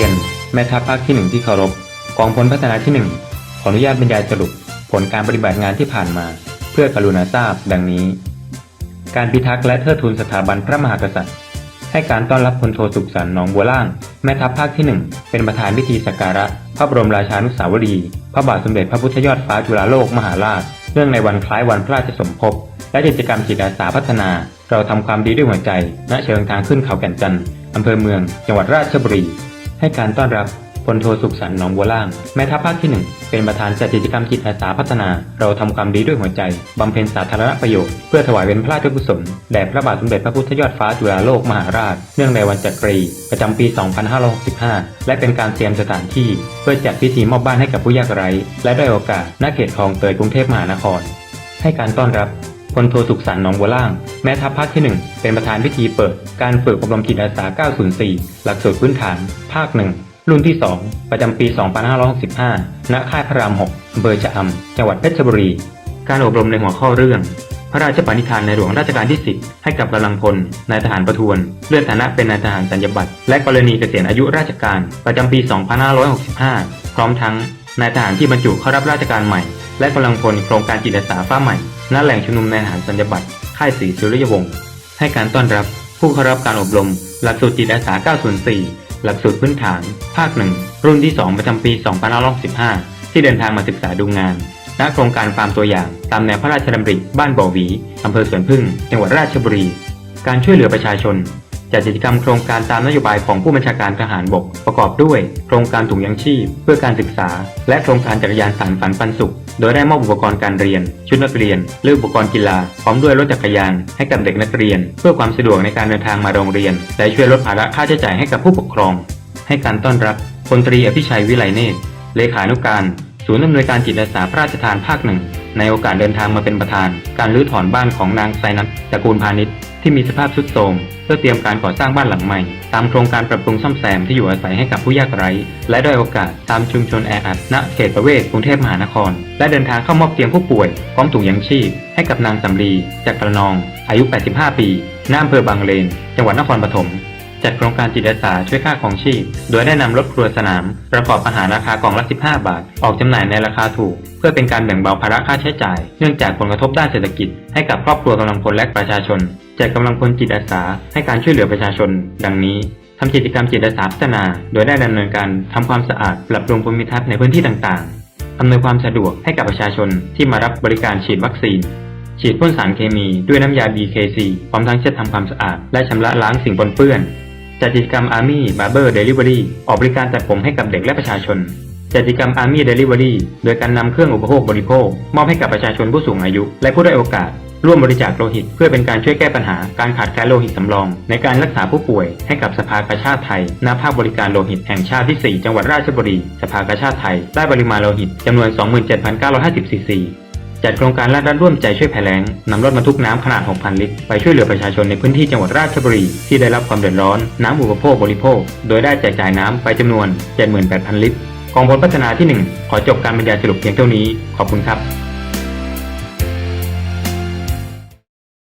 รียน แม่ทัพภาคที่หนึ่งที่เคารพ กองพลพัฒนาที่หนึ่งขออนุญาตบรรยายสรุป ผลการปฏิบัติงานที่ผ่านมา เพื่อกรุณาทราบ ดังนี้ การพิทักษ์และเทิดทูนสถาบันพระมหากษัตริย์ ให้การต้อนรับพลโทสุขสันต์หนองบัวล่าง แม่ทัพภาคที่หนึ่งเป็นประธานพิธีสักการะ พระบรมราชานุสาวรีย์พระบาทสมเด็จพระพุทธยอดฟ้าจุฬาโลกมหาราชเนื่องในวันคล้ายวันพระราชสมภพและกิจกรรมจิตอาสาพัฒนา เราทำความดีด้วยหัวใจ ณ เชิงทางขึ้นเขาแก่นจันทร์อำเภอเมือง จังหวัดราชบุรี ให้การต้อนรับพลโทสุขสันต์หนองบัวล่าง แม่ทัพภาคที่หนึ่งเป็นประธานจัดกิจกรรมจิตอาสาพัฒนา เราทำความดีด้วยหัวใจบำเพ็ญสาธารณประโยชน์ เพื่อถวายเป็นพระราชกุศล แด่พระบาทสมเด็จพระพุทธยอดฟ้าจุฬาโลกมหาราช เนื่องในวันจักรี ประจำปี 2565 และเป็นการเตรียมสถานที่ เพื่อจัดพิธีมอบบ้านให้กับผู้ยากไร้ และได้โอกาสณเขตคลองเตยกรุงเทพมหานคร ให้การต้อนรับ พลโทสุขสันต์หนองบัวล่าง แม่ทัพภาคที่ 1 เป็นประธานพิธีเปิด การฝึกอบรมจิตอาสา 904 หลักสูตรพื้นฐาน ภาค 1 รุ่นที่ 2 ประจำปี 2565 ณ ค่ายพระราม 6อำเภอชะอำ จังหวัดเพชรบุรี การอบรมในหัวข้อเรื่อง พระราชปณิธานในหลวงรัชกาลที่ 10 ให้กับกำลังพล นายทหารประทวน เลื่อนฐานะเป็นนายทหารสัญญบัตร และกรณีเกษียณอายุราชการ ประจำปี 2565 พร้อมทั้งนายทหารที่บรรจุเข้ารับราชการใหม่ และกำลังพลโครงการจิตอาสาฟ้าใหม่ณแหล่งชุมนุมในายทหารสัญญบัตรค่ายศรีสุริยวงศ์ให้การต้อนรับผู้เข้ารับการอบรม หลักสูตรจิตอาสา 904 หลักสูตรพื้นฐาน ภาค 1 รุ่นที่ 2 ประจำปี 2565 ที่เดินทางมาศึกษาดูงาน ณ โครงการฟาร์มตัวอย่าง ตามแนวพระราชดำริ บ้านบ่อหวี อำเภอสวนพึ่ง จังหวัดราชบุรี การช่วยเหลือประชาชน จัดกิจกรรมโครงการตามนโยบายของผู้บัญชาการทหารบก ประกอบด้วย โครงการถุงยังชีพ เพื่อการศึกษา และโครงการจักรยานสารฝันปันสุข โดยได้มอบอุปกรณ์การเรียน ชุดนักเรียนและอุปกรณ์กีฬา พร้อมด้วยรถจักรยาน ให้กับเด็กนักเรียน เพื่อความสะดวกในการเดินทางมาโรงเรียน และช่วยลดภาระค่าใช้จ่ายให้กับผู้ปกครอง ให้การต้อนรับพลตรีอภิชัยวิไลเนตรเลขานุการ ศูนย์อำนวยการจิตอาสาพระราชทานภาคหนึ่งในโอกาสเดินทางมาเป็นประธาน การรื้อถอนบ้านของนางไซนัทตระกูลพาณิชย์ที่มีสภาพทรุดโทรมเพื่อเตรียมการก่อสร้างบ้านหลังใหม่ ตามโครงการปรับปรุงซ่อมแซมที่อยู่อาศัยให้กับผู้ยากไร้ และด้โอกาสตามชุมชนแออัดณเขตประเวศกรุงเทพมหานคร และเดินทางเข้ามอบเตียงผู้ป่วยพร้อมถุงยังชีพ ให้กับนางสำลีจากกระนอง อายุ 85 ปีณอำเภอบางเลน จังหวัดนครปฐม จัดโครงการจิตอาสาช่วยค่าของชีพ โดยได้นำรถครัวสนาม ประกอบอาหารราคากล่องละ 15 บาท ออกจำหน่ายในราคาถูก เพื่อเป็นการแบ่งเบาภาระค่าใช้จ่าย เนื่องจากผลกระทบด้านเศรษฐกิจ ให้กับครอบครัวกำลังพลและประชาชนแจกกำลังพลจิตอาสาให้การช่วยเหลือประชาชน ดังนี้ทำกิจกรรมจิตอาสาพัฒนา โดยได้ดำเนินการทำความสะอาดปรับปรุงภูมิทัศน์ในพื้นที่ต่างๆอำนวยความสะดวกให้กับประชาชนที่มารับบริการฉีดวัคซีนฉีดพ่นสารเคมีด้วยน้ำยา BKC พร้อมทั้งเช็ดทำความสะอาด และชำระล้างสิ่งปนเปื้อน จัดกิจกรรม Army Barber Delivery ออกบริการตัดผมให้กับเด็กและประชาชน จัดกิจกรรม Army Delivery โดยการนำเครื่องอุปโภคบริโภค มอบให้กับประชาชนผู้สูงอายุ และผู้ได้อยโอกาส ร่วมบริจาคโลหิต เพื่อเป็นการช่วยแก้ปัญหาการขาดแคลนโลหิตสำรอง ในการรักษาผู้ป่วยให้กับสภากาชาติไทยณภาคบริการโลหิตแห่งชาติที่ 4 จังหวัดราชบุรี สภากาชาติไทยได้ปริมาณโลหิตจำนวน 27,950ซีซี จัดโครงการรัฐรัฐร่วมใจช่วยแผ่แล้งนำรถบรรทุกน้ำขนาด 6,000 ลิตร ไปช่วยเหลือประชาชนในพื้นที่จังหวัดราชบุรี ที่ได้รับความเดือดร้อน น้ำอุปโภคบริโภค โดยได้แจกจ่ายน้ำไปจำนวน 78,000 ลิตร กองพลพัฒนาที่ 1 ขอจบการบรรยายสรุปเพียงเท่านี้ ขอบคุณครับ